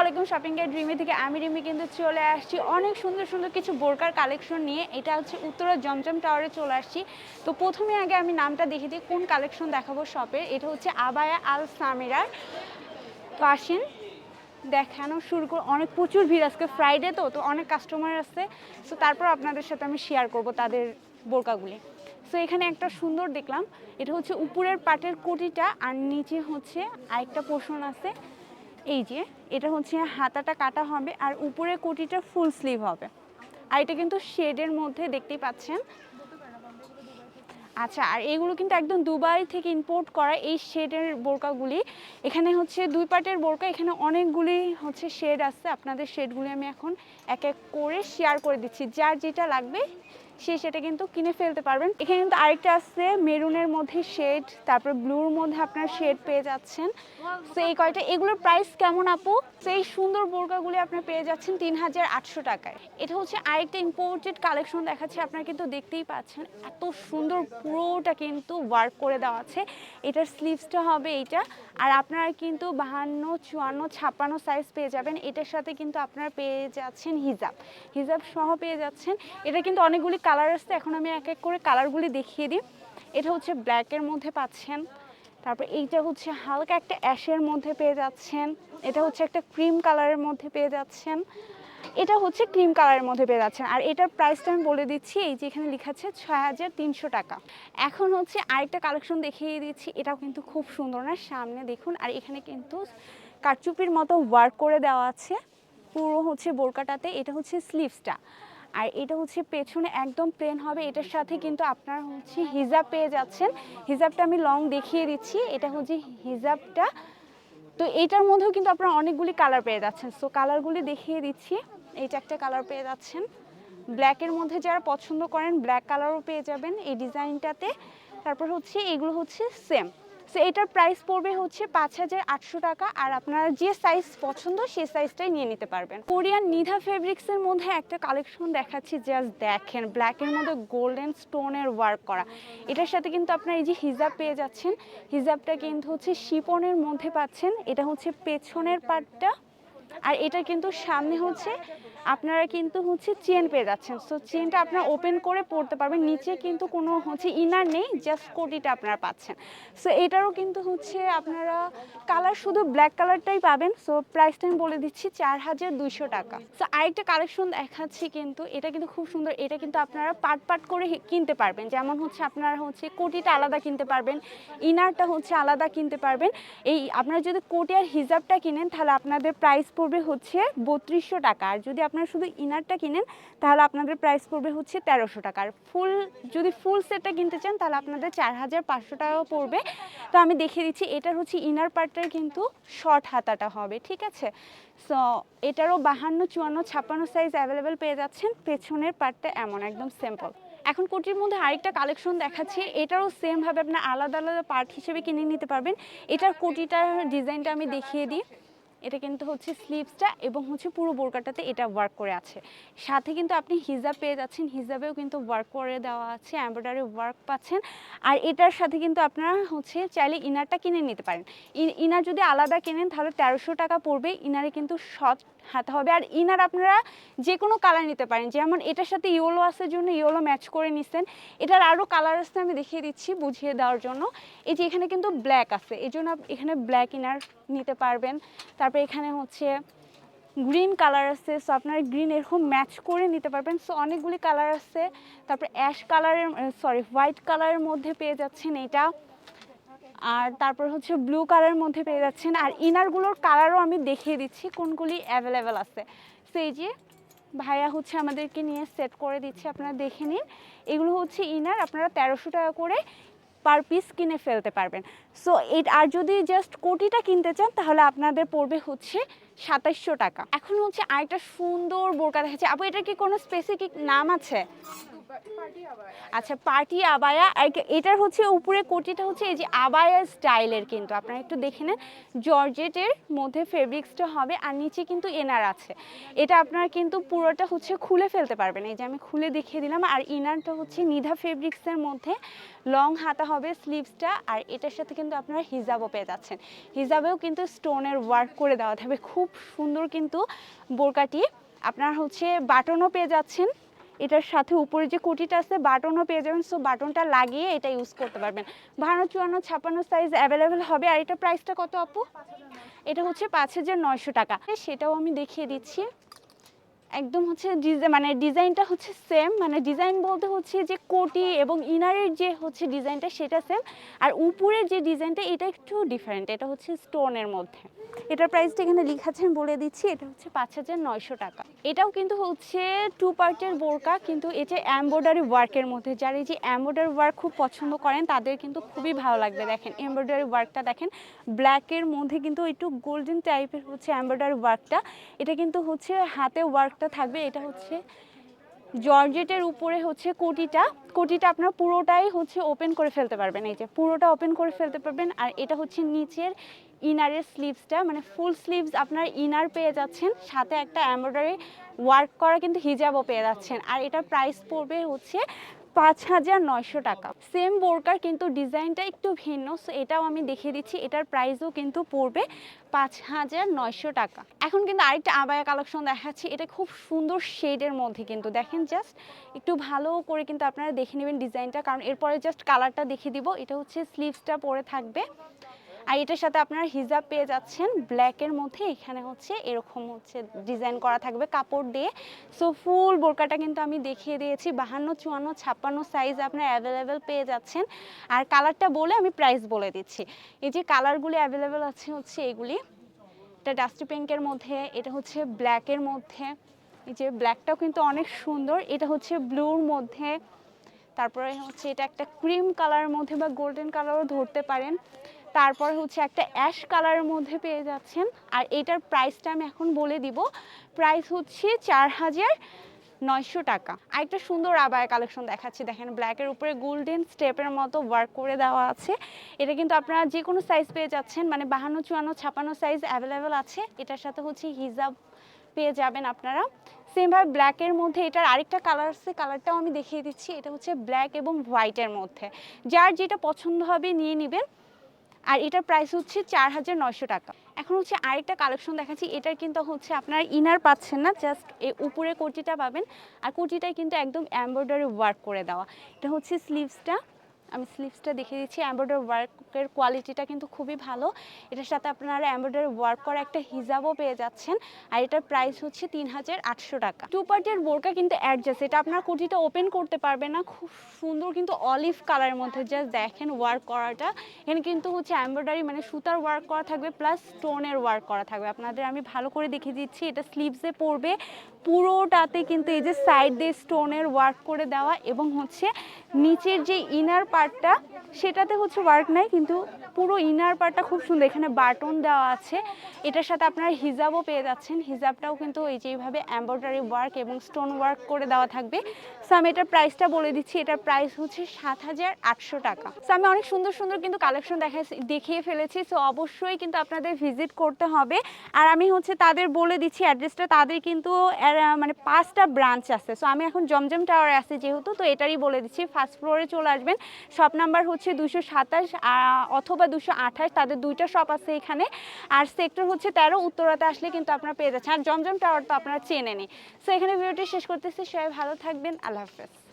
আলাইকুম শপিং এর ড্রিমি থেকে আমি রিমি কিন্তু চলে আসছি। অনেক সুন্দর সুন্দর কিছু বোরকার কালেকশন নিয়ে। এটা হচ্ছে উত্তরা জমজম টাওয়ারে চলে আসছি। তো প্রথমে আগে আমি নামটা দেখে দিই, কোন কালেকশন দেখাবো শপের এটা হচ্ছে আবায়া আল সামিরার তো আসেন দেখানো শুরু করে অনেক প্রচুর ভিড় আজকে ফ্রাইডে তো তো অনেক কাস্টমার আছে। সো তারপর আপনাদের সাথে আমি শেয়ার করব তাদের বোরকাগুলি। সো এখানে একটা সুন্দর দেখলাম, এটা হচ্ছে উপরের পাটের কোটিটা আর নিচে হচ্ছে আরেকটা পোর্শন আছে। এই যে, এটা হচ্ছে হাতাটা কাটা হবে আর উপরে কোটিটা ফুল স্লিভ হবে। আর এটা কিন্তু শেডের মধ্যে দেখতেই পাচ্ছেন। আচ্ছা আর এগুলো কিন্তু একদম দুবাই থেকে ইম্পোর্ট করা এই শেডের বোরকাগুলি। এখানে হচ্ছে দুই পার্টের বোরকা, এখানে অনেকগুলি হচ্ছে শেড আছে। আপনাদের শেডগুলি আমি এখন এক এক করে শেয়ার করে দিচ্ছি। যার যেটা লাগবে সে সেটা কিন্তু কিনে ফেলতে পারবেন। এখানে কিন্তু আরেকটা আছে, মেরুনের মধ্যে শেড তারপর ব্লুর মধ্যে আপনার শেড পেয়ে যাচ্ছেন। তো এই কয়টা? এগুলোর প্রাইস কেমন আপু? সেই সুন্দর বোরকাগুলি আপনার পেয়ে যাচ্ছেন তিন হাজার আটশো টাকায়। এটা হচ্ছে আরেকটা ইম্পোর্টেড কালেকশন দেখাচ্ছে, আপনারা কিন্তু দেখতেই পাচ্ছেন। এত সুন্দর পুরোটা কিন্তু ওয়ার্ক করে দেওয়া আছে। এটার স্লিভসটা হবে এইটা। আর আপনারা কিন্তু বাহান্ন, চুয়ান্ন, ছাপ্পান্ন সাইজ পেয়ে যাবেন। এটার সাথে কিন্তু আপনারা পেয়ে যাচ্ছেন হিজাব। হিজাব সহ পেয়ে যাচ্ছেন। এটা কিন্তু অনেকগুলি কালার আসছে এখন আমি এক এক করে কালারগুলি দেখিয়ে দিই। এটা হচ্ছে ব্ল্যাকের মধ্যে পাচ্ছেন। তারপর এইটা হচ্ছে হালকা একটা অ্যাশের মধ্যে পেয়ে যাচ্ছেন। এটা হচ্ছে একটা ক্রিম কালারের মধ্যে পেয়ে যাচ্ছেন। এটা হচ্ছে ক্রিম কালারের মধ্যে পেয়ে যাচ্ছেন। আর এটার প্রাইসটা আমি বলে দিচ্ছি, এই যে এখানে লেখা আছে ছয় হাজার তিনশো টাকা। এখন হচ্ছে আরেকটা কালেকশন দেখিয়ে দিচ্ছি, এটাও কিন্তু খুব সুন্দর না, সামনে দেখুন। আর এখানে কিন্তু কারচুপির মতো ওয়ার্ক করে দেওয়া আছে। পুরো হচ্ছে বোরকাটাতে, এটা হচ্ছে স্লিভসটা আর এটা হচ্ছে পেছনে একদম প্লেন হবে। এটার সাথে কিন্তু আপনার হচ্ছে হিজাব পেয়ে যাচ্ছেন। হিজাবটা আমি লং দেখিয়ে দিচ্ছি। এটা হচ্ছে হিজাবটা। তো এইটার মধ্যেও কিন্তু আপনারা অনেকগুলি কালার পেয়ে যাচ্ছেন। সো কালারগুলি দেখিয়ে দিচ্ছি। এইটা একটা কালার পেয়ে যাচ্ছেন। ব্ল্যাকের মধ্যে যারা পছন্দ করেন ব্ল্যাক কালারও পেয়ে যাবেন এই ডিজাইনটাতে তারপর হচ্ছে এগুলো হচ্ছে সেম সো এটার প্রাইস পড়বে হচ্ছে পাঁচ হাজার আটশো টাকা আর আপনারা যে সাইজ পছন্দ সেই সাইজটাই নিয়ে নিতে পারবেন। কোরিয়ান নিধা ফেব্রিক্সের মধ্যে একটা কালেকশন দেখাচ্ছি জাস্ট দেখেন ব্ল্যাকের মধ্যে গোল্ডেন স্টোনের ওয়ার্ক করা। এটার সাথে কিন্তু আপনার এই যে হিজাব পেয়ে যাচ্ছেন, হিজাবটা কিন্তু হচ্ছে শিপনের মধ্যে পাচ্ছেন। এটা হচ্ছে পেছনের পার্টটা আর এটা কিন্তু সামনে হচ্ছে আপনারা কিন্তু হচ্ছে চেন পেয়ে যাচ্ছেন। সো চেনটা আপনারা ওপেন করে পড়তে পারবেন। নিচে কিন্তু কোনো হচ্ছে ইনার নেই জাস্ট কোটিটা আপনারা পাচ্ছেন। সো এটারও কিন্তু হচ্ছে আপনারা কালার শুধু ব্ল্যাক কালারটাই পাবেন। সো প্রাইসটা আমি বলে দিচ্ছি চার হাজার দুইশো টাকা। সো আরেকটা কালেকশন দেখাচ্ছি কিন্তু। এটা কিন্তু খুব সুন্দর। এটা কিন্তু আপনারা পার্ট পার্ট করে কিনতে পারবেন। যেমন হচ্ছে আপনারা হচ্ছে কোটিটা আলাদা কিনতে পারবেন ইনারটা হচ্ছে আলাদা কিনতে পারবেন। এই আপনারা যদি কোটি আর হিজাবটা কিনেন, তাহলে আপনাদের প্রাইস পড়বে হচ্ছে বত্রিশশো টাকা। আর যদি আপনারা শুধু ইনারটা কিনেন, তাহলে আপনাদের প্রাইস পড়বে হচ্ছে তেরোশো টাকার ফুল যদি ফুল সেটটা কিনতে চান, তাহলে আপনাদের চার হাজার পাঁচশো টাকাও পড়বে। তো আমি দেখিয়ে দিচ্ছি, এটার হচ্ছে ইনার পার্টটার কিন্তু শর্ট হাতাটা হবে, ঠিক আছে? সো এটারও বাহান্ন, চুয়ান্ন, ছাপ্পান্ন সাইজ অ্যাভেলেবেল পেয়ে যাচ্ছেন। পেছনের পার্টটা এমন, একদম সিম্পল এখন কোটির মধ্যে আরেকটা কালেকশন দেখাচ্ছি, এটারও সেমভাবে আপনার আলাদা আলাদা পার্ট হিসেবে কিনে নিতে পারবেন। এটার কোটিটার ডিজাইনটা আমি দেখিয়ে দিই। এটা কিন্তু হচ্ছে স্লিভসটা এবং হচ্ছে পুরো বোরকাটাতে এটা ওয়ার্ক করে আছে। সাথে কিন্তু আপনি হিজাব পেয়ে যাচ্ছেন, হিজাবেও কিন্তু ওয়ার্ক করে দেওয়া আছে এম্ব্রয়ডারি ওয়ার্ক পাচ্ছেন। আর এটার সাথে কিন্তু আপনারা হচ্ছে চাইলে ইনারটা কিনে নিতে পারেন। ইনার যদি আলাদা কেনেন তাহলে তেরোশো টাকা পড়বে, ইনারে কিন্তু শর্ট হাতে হবে। আর ইনার আপনারা যে কোনো কালার নিতে পারেন। যেমন এটার সাথে ইয়েলো আছে জন্য ইয়েলো ম্যাচ করে নিছেন। এটার আরও কালার আছে আমি দেখিয়ে দিচ্ছি বুঝিয়ে দেওয়ার জন্য। এই যে এখানে কিন্তু ব্ল্যাক আছে। এই জন্য এখানে ব্ল্যাক ইনার নিতে পারবেন। তারপরে এখানে হচ্ছে গ্রিন কালার আছে। সো আপনার গ্রিন এরকম ম্যাচ করে নিতে পারবেন। সো অনেকগুলি কালার আছে। তারপর অ্যাশ কালারের সরি হোয়াইট কালারের মধ্যে পেয়ে যাচ্ছেন এটা আর তারপর হচ্ছে ব্লু কালারের মধ্যে পেয়ে যাচ্ছেন। আর ইনারগুলোর কালারও আমি দেখিয়ে দিচ্ছি, কোনগুলি অ্যাভেলেবেল আছে। সো এই যে ভাইয়া হচ্ছে আমাদেরকে নিয়ে সেট করে দিচ্ছে, আপনারা দেখে নিন। এগুলো হচ্ছে ইনার আপনারা তেরোশো টাকা করে পার পিস কিনে ফেলতে পারবেন। সো এই আর যদি জাস্ট কোটিটা কিনতে চান, তাহলে আপনাদের পড়বে হচ্ছে সাতাইশশো টাকা। এখন হচ্ছে আরেকটা সুন্দর বোরকা দেখাচ্ছে। আপু এটা কি কোনো স্পেসিফিক নাম আছে? আচ্ছা পার্টি আবায়া এটার হচ্ছে উপরে কোটিটা হচ্ছে এই যে আবায়া স্টাইলের কিন্তু। আপনারা একটু দেখে নেন, জর্জেটের মধ্যে ফেব্রিক্সটা হবে আর নিচে কিন্তু এনার আছে। এটা আপনারা কিন্তু পুরোটা হচ্ছে খুলে ফেলতে পারবেন। এই যে আমি খুলে দেখিয়ে দিলাম, আর ইনারটা হচ্ছে নিধা ফেব্রিক্সের মধ্যে। লং হাতা হবে স্লিভসটা, আর এটার সাথে কিন্তু আপনারা হিজাবও পেয়ে যাচ্ছেন। হিজাবেও কিন্তু স্টোনের ওয়ার্ক করে দেওয়া থাকবে। খুব সুন্দর কিন্তু বোরকাটি। আপনার হচ্ছে বাটনও পেয়ে যাচ্ছেন। এটার সাথে উপরে যে কুটিটা আছে বাটনও পেয়ে যাবেন। সো বাটনটা লাগিয়ে এটা ইউজ করতে পারবেন। বাহান্ন চুয়ান্ন ছাপ্পান্ন সাইজ অ্যাভেলেবেল হবে। আর এটা প্রাইসটা কত আপু? এটা হচ্ছে পাঁচ হাজার নয়শো টাকা। সেটাও আমি দেখিয়ে দিচ্ছি। একদম হচ্ছে মানে ডিজাইনটা হচ্ছে সেম মানে ডিজাইন বলতে হচ্ছে যে কোটি এবং ইনারের যে হচ্ছে ডিজাইনটা সেটা সেম আর উপরের যে ডিজাইনটা এটা একটু ডিফারেন্ট এটা হচ্ছে স্টোনের মধ্যে। এটার প্রাইসটা এখানে লেখা আছে বলে দিচ্ছি, এটা হচ্ছে পাঁচ হাজার নয়শো টাকা। এটাও কিন্তু হচ্ছে টু পার্টের বোরকা, কিন্তু এই যে এমব্রয়ডারি ওয়ার্কের মধ্যে, যারা এই যে এমব্রয়ডারি ওয়ার্ক খুব পছন্দ করেন, তাদের কিন্তু খুবই ভালো লাগবে। দেখেন এমব্রয়ডারি ওয়ার্কটা দেখেন ব্ল্যাকের মধ্যে কিন্তু একটু গোল্ডেন টাইপের হচ্ছে এমব্রয়ডারি ওয়ার্কটা এটা কিন্তু হচ্ছে হাতে ওয়ার্কটা থাকবে এটা হচ্ছে জর্জেটের উপরে হচ্ছে কোটিটা। কোটিটা আপনার পুরোটাই হচ্ছে ওপেন করে ফেলতে পারবেন। এই যে পুরোটা ওপেন করে ফেলতে পারবেন আর এটা হচ্ছে নিচের ইনারের স্লিভসটা মানে ফুল স্লিভস আপনার ইনার পেয়ে যাচ্ছেন, সাথে একটা এমব্রয়ডারি ওয়ার্ক করা কিন্তু হিজাবও পেয়ে যাচ্ছেন। আর এটার প্রাইস পড়বে হচ্ছে পাঁচ হাজার নয়শো টাকা। সেম বোরকার কিন্তু ডিজাইনটা একটু ভিন্ন সো এটাও আমি দেখিয়ে দিচ্ছি, এটার প্রাইসও কিন্তু পড়বে পাঁচ হাজার নয়শো টাকা। এখন কিন্তু আরেকটা আবায়া কালেকশন দেখাচ্ছি, এটা খুব সুন্দর শেডের মধ্যে কিন্তু, দেখেন জাস্ট একটু ভালো করে কিন্তু আপনারা দেখে নেবেন ডিজাইনটা, কারণ এরপরে জাস্ট কালারটা দেখিয়ে দিব। এটা হচ্ছে স্লিভসটা পরে থাকবে। আর এটার সাথে আপনারা হিজাব পেয়ে যাচ্ছেন। ব্ল্যাকের মধ্যে এখানে হচ্ছে এরকম হচ্ছে ডিজাইন করা থাকবে কাপড় দিয়ে। সো ফুল বোরকাটা কিন্তু আমি দেখিয়ে দিয়েছি। বাহান্ন, চুয়ান্ন, ছাপ্পান্ন সাইজ আপনার অ্যাভেলেবেল পেয়ে যাচ্ছেন। আর কালারটা বলে আমি প্রাইস বলে দিচ্ছি। এই যে কালারগুলি অ্যাভেলেবেল আছে হচ্ছে এগুলি। এটা ডাস্টি মধ্যে, এটা হচ্ছে ব্ল্যাকের মধ্যে। এই যে ব্ল্যাকটাও কিন্তু অনেক সুন্দর। এটা হচ্ছে ব্লুর মধ্যে। তারপরে হচ্ছে এটা একটা ক্রিম কালারের মধ্যে বা গোল্ডেন কালারও ধরতে পারেন। তারপর হচ্ছে একটা অ্যাশ কালারের মধ্যে পেয়ে যাচ্ছেন। আর এটার প্রাইসটা আমি এখন বলে দিব। প্রাইস হচ্ছে চার হাজার নয়শো টাকা। আর একটা সুন্দর আবায় কালেকশন দেখাচ্ছি। দেখেন ব্ল্যাকের উপরে গোল্ডেন স্টেপের মতো ওয়ার্ক করে দেওয়া আছে। এটা কিন্তু আপনারা যে কোনো সাইজ পেয়ে যাচ্ছেন। মানে বাহান্ন, চুয়ান্ন, ছাপান্ন সাইজ অ্যাভেলেবেল আছে। এটার সাথে হচ্ছে হিজাব পেয়ে যাবেন আপনারা। সেমভাবে ব্ল্যাকের মধ্যে এটার আরেকটা কালার আছে কালারটাও আমি দেখিয়ে দিচ্ছি। এটা হচ্ছে ব্ল্যাক এবং হোয়াইটের মধ্যে। যার যেটা পছন্দ হবে নিয়ে নেবেন। আর এটার প্রাইস হচ্ছে চার হাজার নয়শো টাকা। এখন হচ্ছে আরেকটা কালেকশন দেখাচ্ছি। এটার কিন্তু হচ্ছে আপনার ইনার পাচ্ছেন না জাস্ট এই উপরে কোটিটা পাবেন। আর কোটিটাই কিন্তু একদম এমব্রয়ডারি ওয়ার্ক করে দেওয়া। এটা হচ্ছে স্লিভসটা আমি স্লিভসটা দেখিয়ে দিচ্ছি। এমব্রয়ডারি ওয়ার্কের কোয়ালিটিটা কিন্তু খুবই ভালো। এটার সাথে আপনারা এমব্রয়ডারি ওয়ার্ক করা একটা হিজাবও পেয়ে যাচ্ছেন। আর এটার প্রাইস হচ্ছে তিন হাজার আটশো টাকা। টু পার্টের বোরকা কিন্তু অ্যাডজাস্ট এটা আপনার কোটিটা ওপেন করতে পারবে না। খুব সুন্দর কিন্তু অলিভ কালারের মধ্যে জাস্ট দেখেন ওয়ার্ক করাটা। এখানে কিন্তু হচ্ছে এমব্রয়ডারি মানে সুতার ওয়ার্ক করা থাকবে প্লাস স্টোনের ওয়ার্ক করা থাকবে। আপনাদের আমি ভালো করে দেখিয়ে দিচ্ছি, এটা স্লিভসে পড়বে পুরোটাতে কিন্তু এই যে সাইড দিয়ে স্টোনের ওয়ার্ক করে দেওয়া এবং হচ্ছে নিচের যে ইনার পার্টটা সেটাতে হচ্ছে ওয়ার্ক নাই, কিন্তু পুরো ইনার পার্টটা খুব সুন্দর। এখানে বাটন দেওয়া আছে। এটার সাথে আপনারা হিজাবও পেয়ে যাচ্ছেন। হিজাবটাও কিন্তু এই যে এইভাবে এমব্রয়ডারি ওয়ার্ক এবং স্টোন ওয়ার্ক করে দেওয়া থাকবে। সো আমি এটার প্রাইসটা বলে দিচ্ছি। এটার প্রাইস হচ্ছে সাত হাজার আটশো টাকা। সো আমি অনেক সুন্দর সুন্দর কিন্তু কালেকশন দেখা দেখিয়ে ফেলেছি। সো অবশ্যই কিন্তু আপনাদের ভিজিট করতে হবে। আর আমি হচ্ছে তাদের বলে দিচ্ছি অ্যাড্রেসটা তাদের কিন্তু আহ, মানে পাঁচটা ব্রাঞ্চ আছে। সো আমি এখন জমজম টাওয়ারে আছি যেহেতু তো এটারই বলে দিচ্ছি ফার্স্ট ফ্লোরে চলে আসবেন। শপ নাম্বার হচ্ছে দুশো সাতাশ অথবা দুশো আঠাশ তাদের দুইটা শপ আছে এখানে। আর সেক্টর হচ্ছে তেরো উত্তরাতে আসলে কিন্তু আপনারা পেয়ে যাচ্ছেন। আর জমজম টাওয়ার তো আপনারা চেনেনি সো এখানে ভিডিওটি শেষ করতেছি সবাই ভালো থাকবেন আল্লাহ হাফেজ।